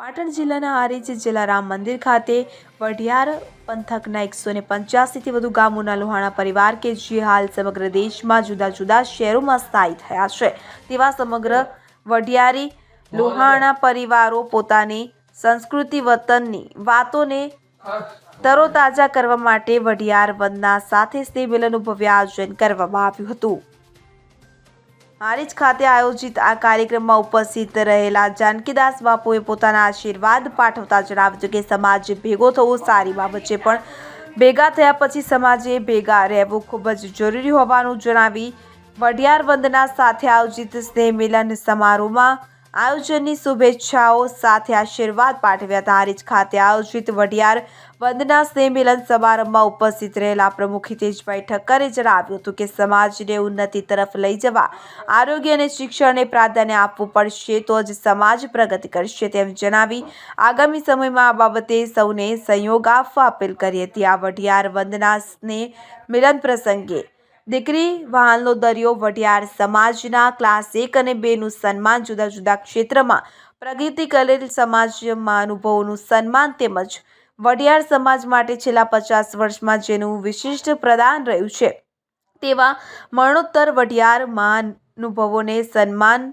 પાટણ જિલ્લાના હારીજ જલારામ મંદિર ખાતે વઢિયાર પંથકના એકસો ને પંચ્યાસીથી વધુ ગામોના લોહાણા પરિવાર કે જે હાલ સમગ્ર દેશમાં જુદા જુદા શહેરોમાં સ્થાયી થયા છે. તેવા સમગ્ર વઢિયારી લોહાણા પરિવારો પોતાની સંસ્કૃતિ, વતનની વાતોને તરોતાજા કરવા માટે વઢિયાર વંદના સાથે સ્નેહ મિલનનું ભવ્ય આયોજન કરવામાં આવ્યું હતું. હારીજ ખાતે આયોજિત આ કાર્યક્રમમાં ઉપસ્થિત રહેલા જાનકીદાસ બાપુએ પોતાના આશીર્વાદ પાઠવતા જણાવ્યું કે સમાજ ભેગો થવો સારી બાબત છે, પણ ભેગા થયા પછી સમાજે ભેગા રહેવું ખૂબ જ જરૂરી હોવાનું જણાવી વઢિયાર વંદના સાથે આયોજિત સ્નેહ મિલન સમારોહમાં આયોજનની શુભેચ્છાઓ સાથે આશીર્વાદ પાઠવ્યા હતા. હારીજ ખાતે આયોજિત વઢિયાર વંદના સંમેલન મિલન સમારંભમાં ઉપસ્થિત રહેલા પ્રમુખ હિતેશભાઈ ઠક્કરે જણાવ્યું હતું કે સમાજને ઉન્નતિ તરફ લઈ જવા, આરોગ્ય અને શિક્ષણને પ્રાધાન્ય આપવું પડશે તો જ સમાજ પ્રગતિ કરશે તેમ જણાવી આગામી સમયમાં આ બાબતે સૌને સહયોગ આપવા અપીલ કરી હતી. આ વઢિયાર વંદના સ્નેહ મિલન પ્રસંગે દીકરી વાહનનો દરિયો વઢિયાર સમાજના ક્લાસ એક અને બેનું સન્માન જુદા જુદા ક્ષેત્રમાં પ્રગતિ કરેલ સમાજમાં અનુભવોનું સન્માન તેમજ વઢિયાર સમાજ માટે છેલ્લા પચાસ વર્ષમાં જેનું વિશિષ્ટ પ્રદાન રહ્યું છે. તેવા મરણોત્તર વઢિયારમાં મહાનુભવોને સન્માન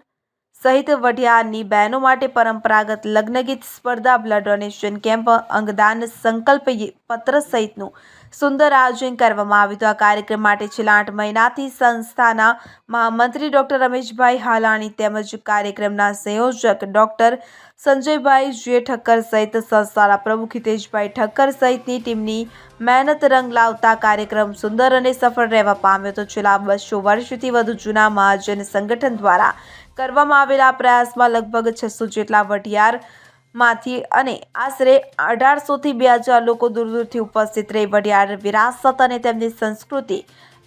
સહિત વઢિયારની બહેનો માટે પરંપરાગત લગ્નગીત સ્પર્ધા, બ્લડ ડોનેશન કેમ્પ, અંગદાન સંકલ્પ પત્ર સહિતનું સુંદર આયોજન કરવામાં આવ્યું હતું. આ કાર્યક્રમ માટે છેલ્લા આઠ મહિનાથી સંસ્થાના મહામંત્રી ડૉક્ટર રમેશભાઈ હાલાણી તેમજ કાર્યક્રમના સંયોજક ડૉક્ટર સંજયભાઈ જે ઠક્કર સહિત સંસ્થાના પ્રમુખ હિતેશભાઈ ઠક્કર સહિતની ટીમની મહેનત રંગ લાવતા કાર્યક્રમ સુંદર અને સફળ રહેવા પામ્યો હતો. છેલ્લા બસો વર્ષથી વધુ જૂના મહાજન સંગઠન દ્વારા કરવામાં આવેલા પ્રયાસમાં લગભગ છસો જેટલા વઢિયારમાંથી અને આશરે અઢારસોથી બે હજાર લોકો દૂર દૂરથી ઉપસ્થિત રહી વઢિયાર વિરાસત અને તેમની સંસ્કૃતિ,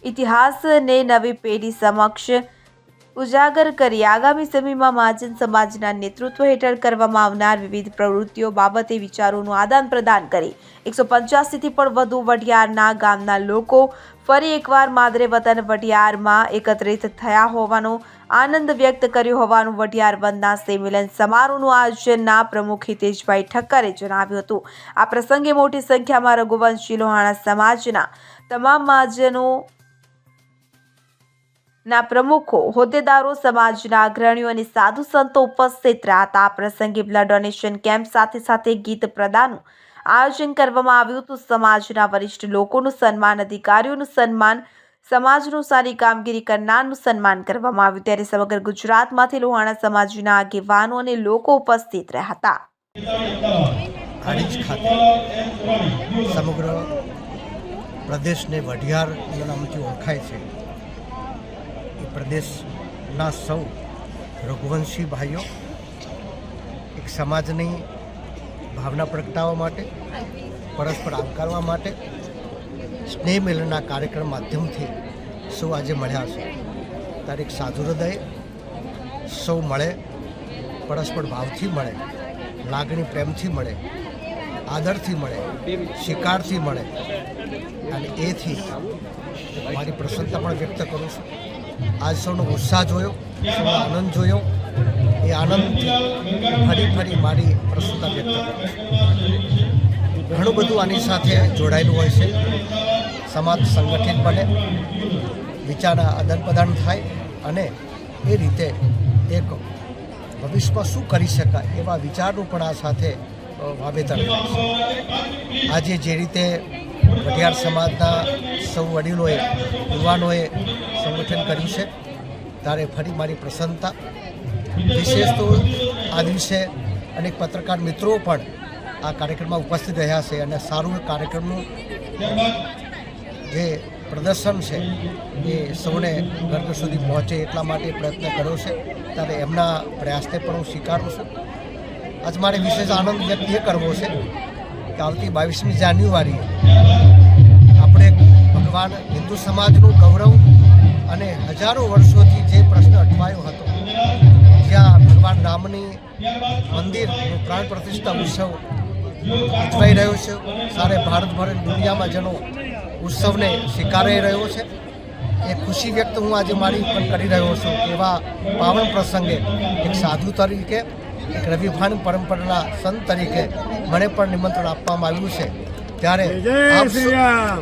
ઇતિહાસને નવી પેઢી સમક્ષ ઉજાગર કરી આગામી સમયમાં મહાજન સમાજના નેતૃત્વ હેઠળ કરવામાં આવનાર વિવિધ પ્રવૃત્તિઓ બાબતે વિચારોનું આદાન પ્રદાન કરી. એકસો પંચ્યાસીથી પણ વધુ વઢિયારના ગામના લોકો ફરી એકવાર માદરે વતન વઢિયારમાં એકત્રિત થયા હોવાનો આનંદ વ્યક્ત કર્યો હોવાનું વઢિયાર વનના સંમેલન સમારોહનું આયોજનના પ્રમુખ હિતેશભાઈ ઠક્કરે જણાવ્યું હતું. આ પ્રસંગે મોટી સંખ્યામાં રઘુવંશી લોહાણા સમાજના તમામ મહાજનો ના પ્રમુખો, હોદ્દેદારો, સમાજના અગ્રણીઓ અને સાધુ સંતો ઉપસ્થિત રહ્યા હતા. આ પ્રસંગે બ્લડ ડોનેશન કેમ્પ સાથે સાથે ગીત પ્રદાનનું આયોજન કરવામાં આવ્યું હતું. સમાજના વરિષ્ઠ લોકોનું સન્માન, અધિકારીઓનું સન્માન, સમાજનું સારી કામગીરી કરનારનું સન્માન કરવામાં આવ્યું. ત્યારે સમગ્ર ગુજરાતમાંથી લોહાણા સમાજના આગેવાનો અને લોકો ઉપસ્થિત રહ્યા હતા. સમગ્ર પ્રદેશને વઢિયાર ઓળખાય છે. પ્રદેશના સૌ રઘુવંશી ભાઈઓ એક સમાજની ભાવના પ્રગટાવવા માટે, પરસ્પર આવકારવા માટે સ્નેહ મિલનના કાર્યક્રમ માધ્યમથી સૌ આજે મળ્યા છે. ત્યારે એક સાધુ હૃદય સૌ મળે, પરસ્પર ભાવથી મળે, લાગણી પ્રેમથી મળે, આદરથી મળે, શિકારથી મળે. અને એથી મારી પ્રસન્નતા પણ વ્યક્ત કરું છું. આજ સૌનો ઉત્સાહ જોયો, આનંદ જોયો. એ આનંદથી ફરી ફરી મારી પ્રસન્નતા વ્યક્ત ઘણું બધું આની સાથે જોડાયેલું હોય છે. સમાજ સંગઠિત બને, વિચારના આદાન પ્રદાન થાય અને એ રીતે એક ભવિષ્યમાં શું કરી શકાય એવા વિચારનું પણ આ સાથે વાવેતર આજે જે રીતે કટિયાર સમાજના સૌ વડીલોએ, યુવાનોએ સંગઠન કર્યું છે. ત્યારે ફરી મારી પ્રસન્નતા. વિશેષ તો આ દિવસે અનેક પત્રકાર મિત્રો પણ આ કાર્યક્રમમાં ઉપસ્થિત રહ્યા છે અને સારું કાર્યક્રમનું જે પ્રદર્શન છે એ સૌને ઘર સુધી પહોંચે એટલા માટે પ્રયત્ન કર્યો છે. ત્યારે એમના પ્રયાસને પણ હું સ્વીકારું છું. આજ મારે વિશેષ આનંદ વ્યક્ત કરવો છે કે આવતી બાવીસમી જાન્યુઆરીએ આપણે ભગવાન હિન્દુ સમાજનું ગૌરવ અને હજારો વર્ષોથી જે પ્રશ્ન અટવાયો હતો, જ્યાં ભગવાન રામની મંદિરનું પ્રાણ પ્રતિષ્ઠા ઉત્સવ ઉજવાઈ રહ્યો છે. સારે ભારતભર દુનિયામાં જેનો ઉત્સવને સ્વીકારાઈ રહ્યો છે. એ ખુશી વ્યક્ત હું આજે મારી પણ કરી રહ્યો છું એવા પાવન પ્રસંગે એક સાધુ તરીકે એક રવિભાન પરંપરાના સંત તરીકે મને પણ નિમંત્રણ આપવામાં આવ્યું છે. ત્યારે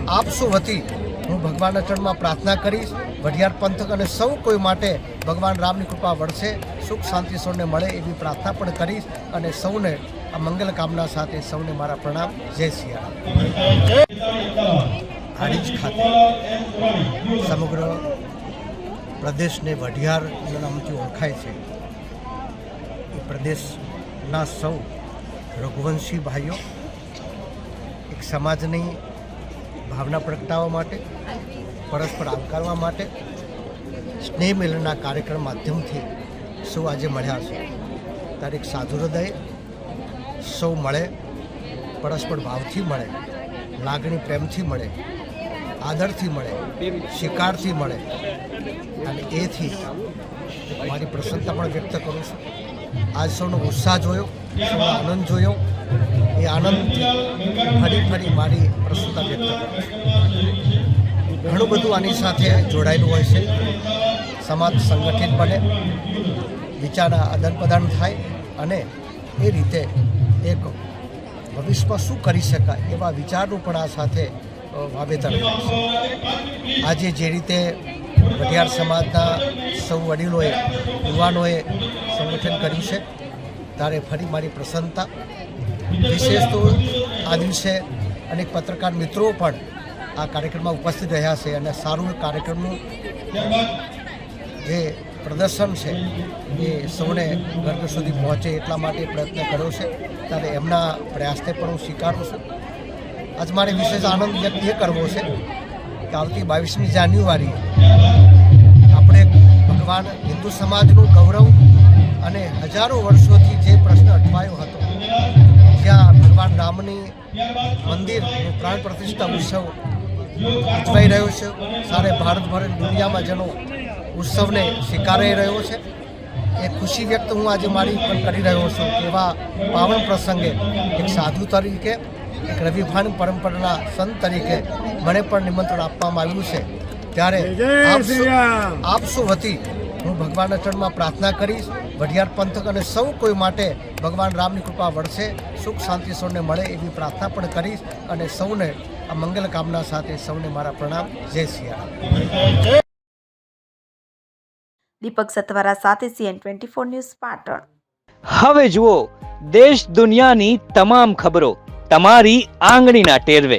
આપ સૌ- વતી હું ભગવાનના ચરણમાં પ્રાર્થના કરીશ. વઢિયાર પંથક અને સૌ કોઈ માટે ભગવાન રામની કૃપા વળશે સુખ શાંતિ સૌને મળે એવી પ્રાર્થના પણ કરીશ અને સૌને આ મંગલ કામના સાથે સૌને મારા પ્રણામ. જય સિયારામ હારીજ ખાતે સમગ્ર પ્રદેશને વઢિયાર નામથી ઓળખાય છે પ્રદેશના સૌ રઘુવંશી ભાઈઓ, એક સમાજની ભાવના પ્રગટાવવા માટે, પરસ્પર આવકારવા માટે સ્નેહ મિલનના કાર્યક્રમ માધ્યમથી સૌ આજે મળ્યા છે. ત્યારે એક સાધુ હૃદય સૌ મળે, પરસ્પર ભાવથી મળે, લાગણી પ્રેમથી મળે, આદરથી મળે શિકારથી મળે. અને એથી મારી પ્રસન્નતા પણ વ્યક્ત કરું છું. આજ સૌનો ઉત્સાહ જોયો સૌનો આનંદ જોયો. એ આનંદથી ફરી ફરી મારી પ્રસન્નતા વ્યક્ત ઘણું બધું આની સાથે જોડાયેલું હોય છે. સમાજ સંગઠિત બને, વિચારના આદાન પ્રદાન થાય અને એ રીતે એક ભવિષ્યમાં શું કરી શકાય એવા વિચારનું પણ આ સાથે વાવેતર આજે જે રીતે વઢિયાર સમાજના સૌ વડીલોએ, યુવાનોએ સંગઠન કર્યું છે. ત્યારે ફરી મારી પ્રસન્નતા. વિશેષ તો આ દિવસે અનેક પત્રકાર મિત્રો પણ આ કાર્યક્રમમાં ઉપસ્થિત રહ્યા છે અને સારું કાર્યક્રમનું જે પ્રદર્શન છે એ સૌને ઘર સુધી પહોંચે એટલા માટે પ્રયત્ન કર્યો છે. ત્યારે એમના પ્રયાસને પણ હું સ્વીકારું છું. આજ મારે વિશેષ આનંદ વ્યક્ત એ કરવો છે કે આવતી બાવીસમી જાન્યુઆરી આપણે ભગવાન હિન્દુ સમાજનું ગૌરવ હજારો વર્ષોથી જે પ્રશ્ન અટવાયો હતો જ્યાં ભગવાન રામની મંદિરનું પ્રાણ પ્રતિષ્ઠા ઉત્સવ ઉજવાઈ રહ્યો છે. સારે ભારતભર દુનિયામાં જેનો ઉત્સવને સ્વીકારાઈ રહ્યો છે. એ ખુશી વ્યક્ત હું આજે મારી પણ કરી રહ્યો છું એવા પાવન પ્રસંગે એક સાધુ તરીકે એક રવિભાન પરંપરાના સંત તરીકે મને પણ નિમંત્રણ આપવામાં આવ્યું છે. ત્યારે આપ સૌ- વતી હું ભગવાનના ચરણમાં પ્રાર્થના કરીશ. વઢિયાર પંથક અને સૌ કોઈ માટે ભગવાન રામની કૃપા વળશે સુખ શાંતિ સૌને મળે એવી પ્રાર્થના પણ કરીશ અને સૌને આ મંગલ કામના સાથે સૌને મારા પ્રણામ. જય સિયારામ દીપક સતવારા સાથે CN twenty four news Patan. હવે જુઓ દેશ દુનિયાની તમામ ખબરો તમારી આંગળીના ટેરવે.